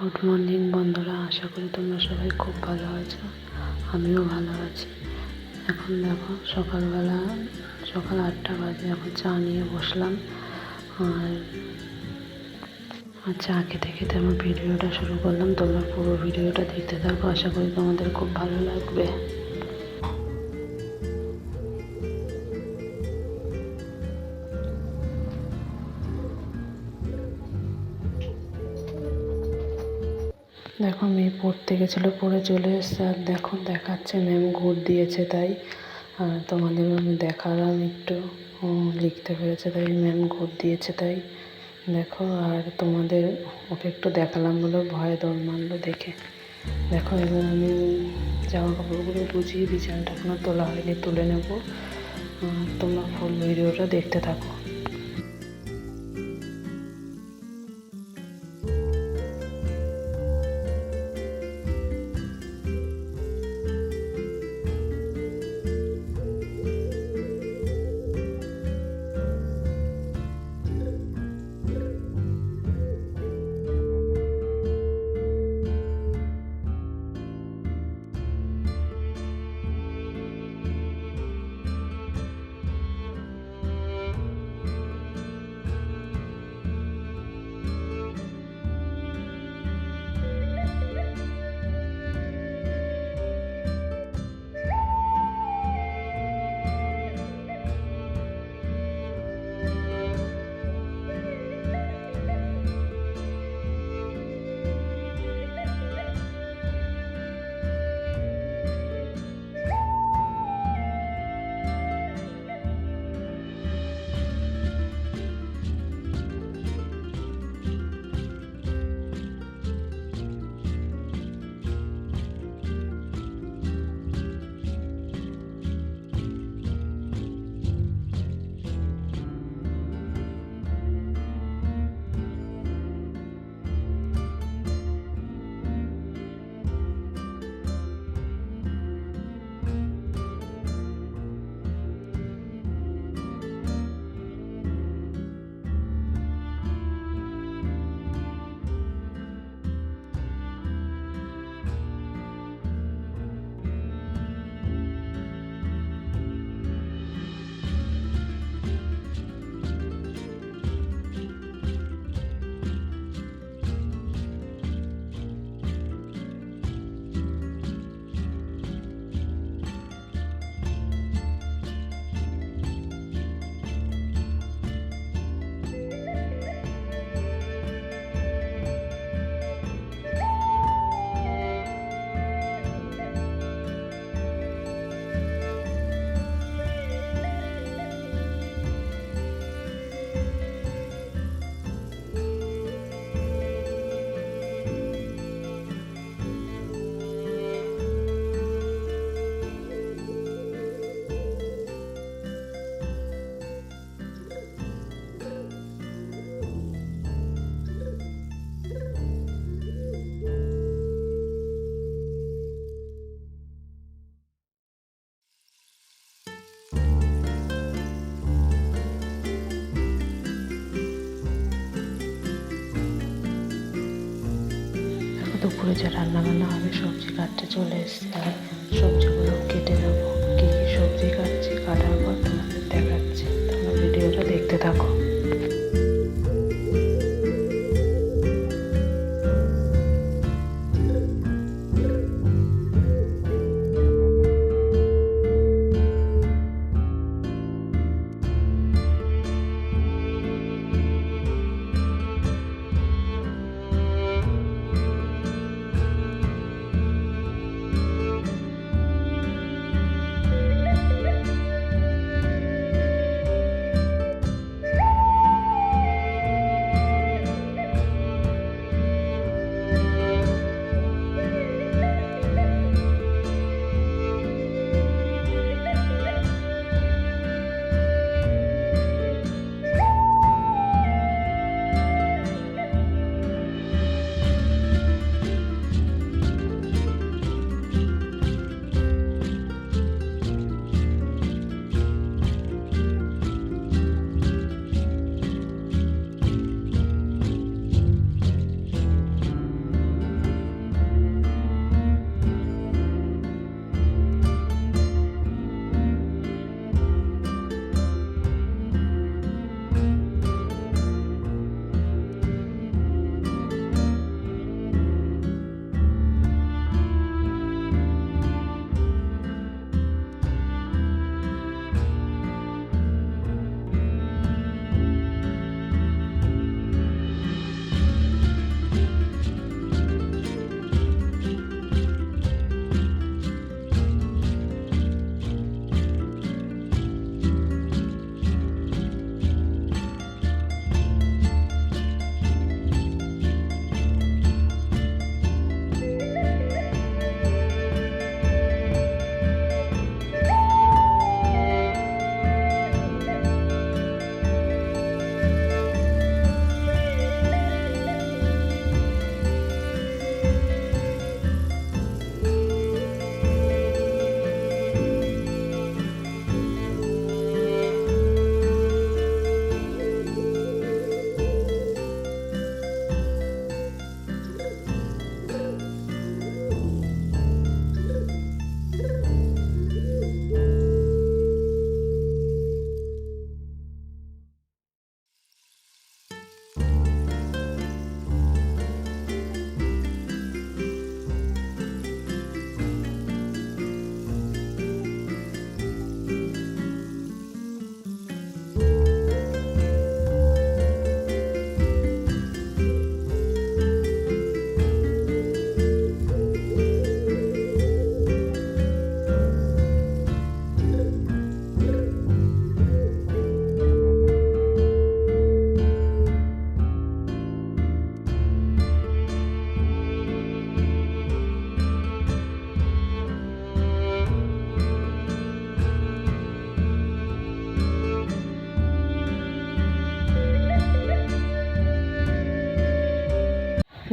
Good morning বন্ধুরা। আশা করি তোমরা সবাই খুব ভালো আছো। আমিও ভালো আছি। এখন দেখো, সকালবেলা সকাল আটটা বাজে। এখন চা নিয়ে বসলাম। আর আর চা খেতে খেতে আমার ভিডিওটা শুরু করলাম। তোমরা পুরো ভিডিওটা দেখতে থাকো। আশা করি তোমাদের খুব ভালো লাগবে। দেখো, মেয়ে পড়তে গেছিল, পড়ে চলে এসছে। আর দেখো, দেখাচ্ছে ম্যাম গুড দিয়েছে তাই। আর তোমাদের আমি দেখালাম একটু। লিখতে পেরেছে তাই ম্যাম গুড দিয়েছে তাই। দেখো, আর তোমাদের ওকে একটু দেখালাম বলে ভয়ে দৌড় মারলো দেখে। দেখো, এবার আমি জামা কাপড়গুলো গুছিয়ে বিছানাটা এখনও তোলা হয়নি, তুলে নেব। তোমরা ফুল ভিডিওটা দেখতে থাকো। দুপুরে যা রান্না বান্না হবে, সবজি কাটতে চলে এসেছি। আর সবজিগুলো কেটে নেব। কী কী সবজি কাটছি, কাটার পর তোমাদের দেখাচ্ছি। তোমরা ভিডিওটা দেখতে থাকো।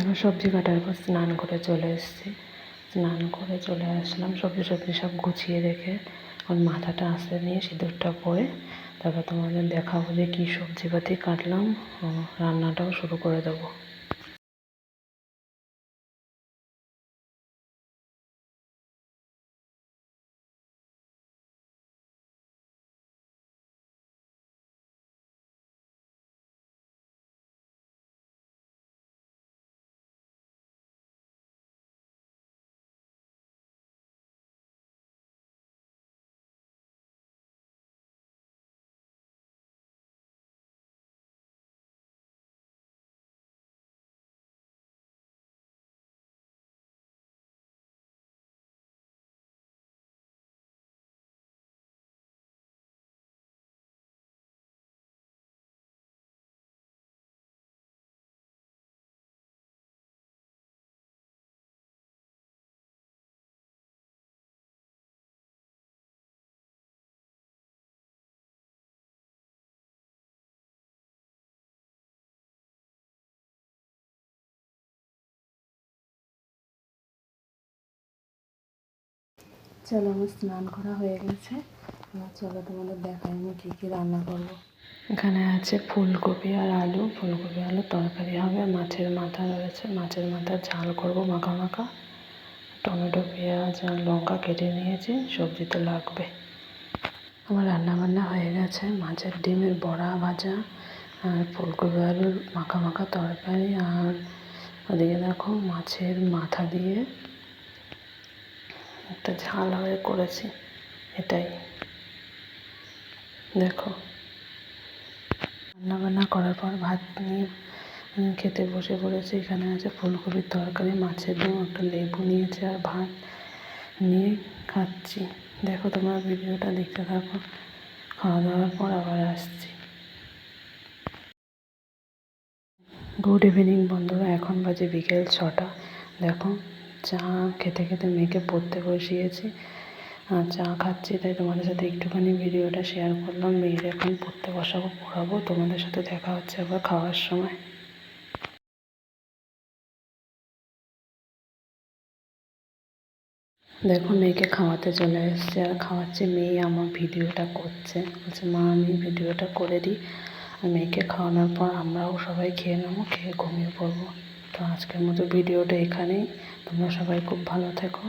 দেখো সবজি কাটার পর স্নান করে চলে এসেছি। স্নান করে চলে আসলাম, সবজি সবজি সব গুছিয়ে রেখে। এখন মাথাটা আসতে নিয়ে সিঁদুরটা পরে তারপর তোমাদের দেখাবো যে কী সবজিপাতি কাটলাম। রান্নাটাও শুরু করে দেবো। চলো আমার স্নান করা হয়ে গেছে। এবার চলো তোমাদের দেখাই আমি কী কী রান্না করব। এখানে আছে ফুলকপি আর আলু। ফুলকপি, আলু তরকারি হবে, মাছের মাথা রয়েছে। মাছের মাথা ঝাল করব মাখা মাখা। টমেটো, পেঁয়াজ আর লঙ্কা কেটে নিয়েছি, সবজি তো লাগবে। আমার রান্না বান্না হয়ে গেছে। মাছের ডিমের বড়া ভাজা আর ফুলকপি, আলুর মাখা মাখা তরকারি আর ওদিকে দেখো মাছের মাথা দিয়ে একটা ঝাল হয়ে করেছি, এটাই। দেখো। রান্না বান্না করার পর ভাত নিয়ে খেতে বসে পড়েছি। এখানে আছে ফুলকপির তরকারি, মাছের ডিম, একটা লেবু নিয়েছে আর ভাত নিয়ে খাচ্ছি। দেখো তোমার ভিডিওটা দেখতে থাকো। খাওয়া দাওয়ার পর আবার আসছি। গুড ইভিনিং বন্ধুরা, এখন বাজে বিকেল ছটা। দেখো চা খেতে খেতে মেয়েকে পড়তে বসিয়েছি, আর চা খাচ্ছি, তাই তোমাদের সাথে একটুখানি ভিডিওটা শেয়ার করলাম। মেয়ের এখন পড়তে বসাবো, পড়াবো, তোমাদের সাথে দেখা হচ্ছে আবার খাওয়ার সময়। দেখো, মেয়েকে খাওয়াতে চলে এসছে, আর খাওয়াচ্ছে মেয়ে আমার ভিডিওটা করছে। বলছে, মা, আমি ভিডিওটা করে দিই। আর মেয়েকে খাওয়ানোর পর আমরাও সবাই খেয়ে নেব, খেয়ে ঘুমিয়ে পড়ব। তো আজকের মতো ভিডিওটা এখানেই। তোমরা সবাই খুব ভালো থেকো।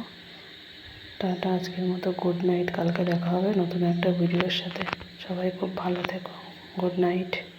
টাটা, আজকের মতো গুড নাইট। কালকে দেখা হবে নতুন একটা ভিডিওর সাথে। সবাই খুব ভালো থেকো। Good night.